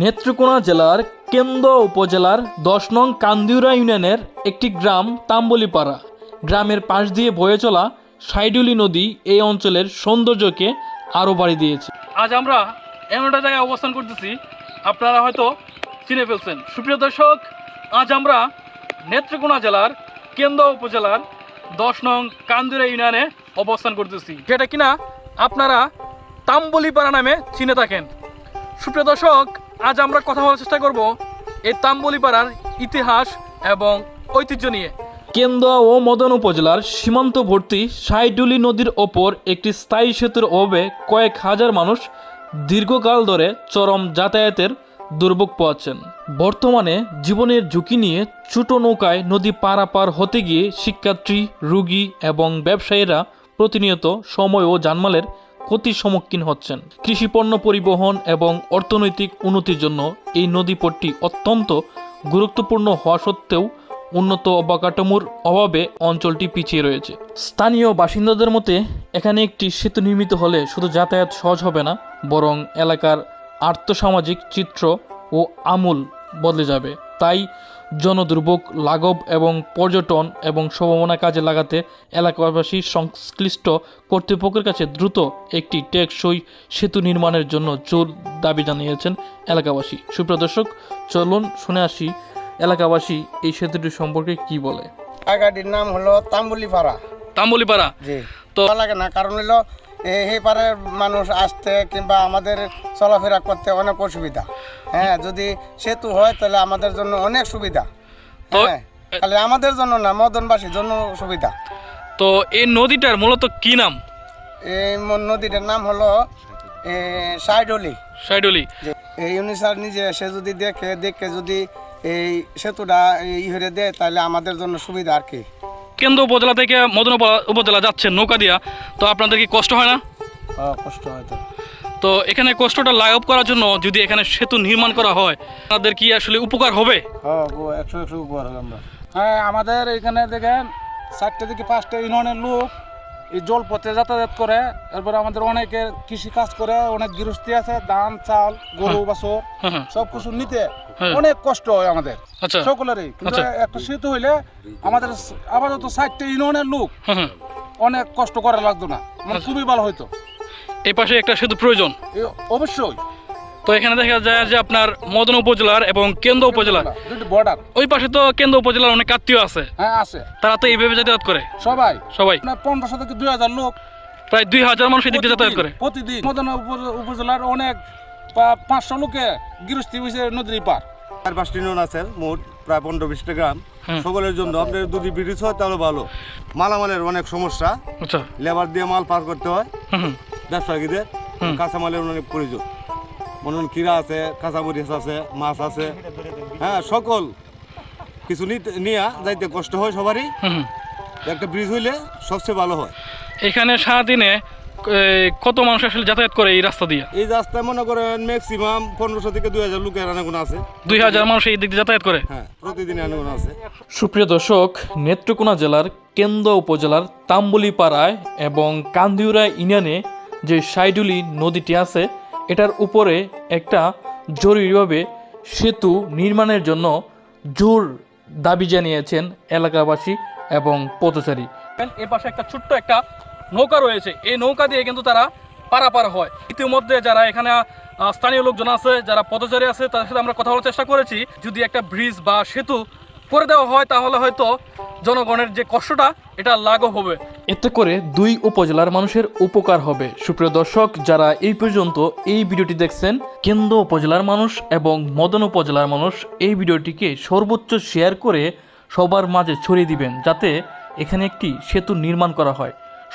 নেত্রকোনা জেলার কেন্দ্র উপজেলার দশ নং কান্দিউরা ইউনিয়নের একটি গ্রাম তাম্বলিপাড়া। গ্রামের পাশ দিয়ে বয়ে চলা সাইডুলি নদী এই অঞ্চলের সৌন্দর্যকে আরও বাড়িয়ে দিয়েছে। আজ আমরা এমন একটা জায়গায় অবস্থান করতেছি, আপনারা হয়তো চিনে ফেলছেন। সুপ্রিয় দর্শক, আজ আমরা নেত্রকোনা জেলার কেন্দ্র উপজেলার দশ নং কান্দিরা ইউনিয়নে অবস্থান করতেছি। যেটা কিনা আপনারা তাম্বলিপাড়া নামে চিনে থাকেন। সুপ্রিয় দর্শক আজ আমরা কথা বলার চেষ্টা করব এই তাম্বলিপাড়ার ইতিহাস এবং ঐতিহ্য নিয়ে। কেন্দুয়া ও মদন উপজেলার সীমান্তবর্তী সাইডুলি নদীর ওপর একটি স্থায়ী সেতুর অভাবে কয়েক হাজার মানুষ দীর্ঘকাল ধরে চরম যাতায়াতের দুর্ভোগ পাচ্ছেন বর্তমানে জীবনের ঝুঁকি নিয়ে ছোট নৌকায় নদী পারাপার হতে গিয়ে শিক্ষার্থী, রুগী এবং ব্যবসায়ীরা প্রতিনিয়ত সময় ও জানমালের ক্ষতির সম্মুখীন হচ্ছেন। কৃষিপণ্য পরিবহন এবং অর্থনৈতিক উন্নতির জন্য এই নদীপথটি অত্যন্ত গুরুত্বপূর্ণ হওয়া সত্ত্বেও উন্নত অবকাঠামোর অভাবে অঞ্চলটি পিছিয়ে রয়েছে। স্থানীয় বাসিন্দাদের মতে, এখানে একটি সেতু নির্মিত হলে শুধু যাতায়াত সহজ হবে না, বরং এলাকার আর্থসামাজিক চিত্র ও আমূল বদলে যাবে। তাই জনদুর্ভোগ লাঘব এবং পর্যটন এবং সম্ভাবনা কাজে লাগাতে এলাকাবাসী সংশ্লিষ্ট কর্তৃপক্ষের কাছে দ্রুত একটি টেকসই সেতু নির্মাণের জন্য জোর দাবি জানিয়েছেন এলাকাবাসী। সুপ্রিয় দর্শক চলুন শুনে আসি এলাকাবাসী এই সেতুটি সম্পর্কে কি বলে। জায়গাটির নাম হলো তাম্বুলিপাড়া। তাম্বলিপাড়া? জি। তো- তো লাগে না কারণ হলো এই পাড়ার মানুষ আসতে কিংবা আমাদের চলাফেরা করতে অনেক অসুবিধা। হ্যাঁ যদি সেতু হয় তাহলে আমাদের জন্য অনেক সুবিধা। হ্যাঁ খালি আমাদের জন্য না মদনবাসীর জন্য সুবিধা। তো এই নদীটার মূলত কি নাম? এই নদীটার নাম হলো সাইডলি। সাইডলি। এই ইউনিসার নিজে এসে যদি দেখে দেখে যদি এই সেতুটা ই হয়ে দেয় তাহলে আমাদের জন্য সুবিধা আর কি। কেন্দ্র উপজেলা থেকে মদন উপজেলা যাচ্ছেন নৌকা দিয়া। তো আপনাদের কি কষ্ট হয় না? কষ্ট হয় তো। তো এখানে কষ্টটা লাঘব করার জন্য যদি এখানে সেতু নির্মাণ করা হয় আপনাদের কি আসলে উপকার হবে? হ্যাঁ একশো একশো হবে আমরা। হ্যাঁ আমাদের এখানে দেখেন চারটে থেকে পাঁচটা ইউনিয়নের লোক এই জল জলপথে যাতায়াত করে। এরপরে আমাদের অনেকের কৃষি কাজ করে অনেক গৃহস্থী আছে ধান চাল গরু বাছর হ্যাঁ হ্যাঁ। সব কিছু নিতে। হ্যাঁ। অনেক কষ্ট হয় আমাদের। আচ্ছা। সকলেরই। কিন্তু আচ্ছা। একটা সেতু হইলে আমাদের আপাতত চারটে ইউনিয়নের লোক হ্যাঁ হ্যাঁ। অনেক কষ্ট করা লাগতো না। মানে আচ্ছা। খুবই ভালো হইতো। এই পাশে একটা সেতু প্রয়োজন। অবশ্যই। তো এখানে দেখা যায় যে আপনার মদন উপজেলার এবং কেন্দ্র উপজেলার। বর্ডার ওই পাশে তো কেন্দ্র উপজেলার অনেক আত্মীয় আছে। হ্যাঁ আছে। তারা তো এইভাবে যাতায়াত করে। সবাই। সবাই। পনেরোশো থেকে দুই হাজার লোক প্রায় দুই হাজার মানুষ এদিকে যাতায়াত করে। প্রতিদিন মদন উপজেলার অনেক পাঁচশো লোকে গৃহস্থী হয়েছে নদীর পার চার পাঁচটি নন আছে মোট প্রায় পনেরো বিশটা গ্রাম। সকলের জন্য আপনার যদি ব্রিটিশ হয় তাহলে ভালো। মালামালের অনেক সমস্যা। আচ্ছা। লেবার দিয়ে মাল পার করতে হয়। ব্যবসায়ীদের। কাঁচামালের অনেক প্রয়োজন। মনে কিরা আছে কাঁচামরিচ আছে মাছ আছে। হ্যাঁ সকল কিছু নিতে নিয়ে যাইতে কষ্ট হয় সবারই। একটা ব্রিজ হইলে সবচেয়ে ভালো হয়। এখানে সারাদিনে কত মানুষ আসলে যাতায়াত করে এই রাস্তা দিয়ে? এই রাস্তায় মনে করেন ম্যাক্সিমাম পনেরোশো থেকে দুই হাজার লোকের আনাগুন আছে। দুই হাজার মানুষ এই দিক দিয়ে যাতায়াত করে? হ্যাঁ প্রতিদিন আনাগুন আছে। সুপ্রিয় দর্শক নেত্রকোনা জেলার কেন্দ্র উপজেলার তাম্বুলিপাড়ায় এবং কান্দিউরা ইউনিয়নে যে সাইডুলি নদীটি আছে এটার উপরে একটা জরুরিভাবে সেতু নির্মাণের জন্য জোর দাবি জানিয়েছেন এলাকাবাসী এবং পথচারী। এ পাশে একটা ছোট্ট একটা নৌকা রয়েছে। এই নৌকা দিয়ে কিন্তু তারা পারাপার হয়। ইতিমধ্যে যারা এখানে স্থানীয় লোকজন আছে, যারা পথচারী আছে, তাদের সাথে আমরা কথা বলার চেষ্টা করেছি। যদি একটা ব্রিজ বা সেতু করে দেওয়া হয়, তাহলে হয়তো জনগণের যে কষ্টটা, এটা লাঘব হবে। এতে করে দুই উপজেলার মানুষের উপকার হবে। সুপ্রিয় দর্শক, যারা এই পর্যন্ত এই ভিডিওটি দেখছেন, কেন্দ্র উপজেলার মানুষ এবং মদন উপজেলার মানুষ এই ভিডিওটিকে সর্বোচ্চ শেয়ার করে সবার মাঝে ছড়িয়ে দিবেন, যাতে এখানে একটি সেতু নির্মাণ করা হয়।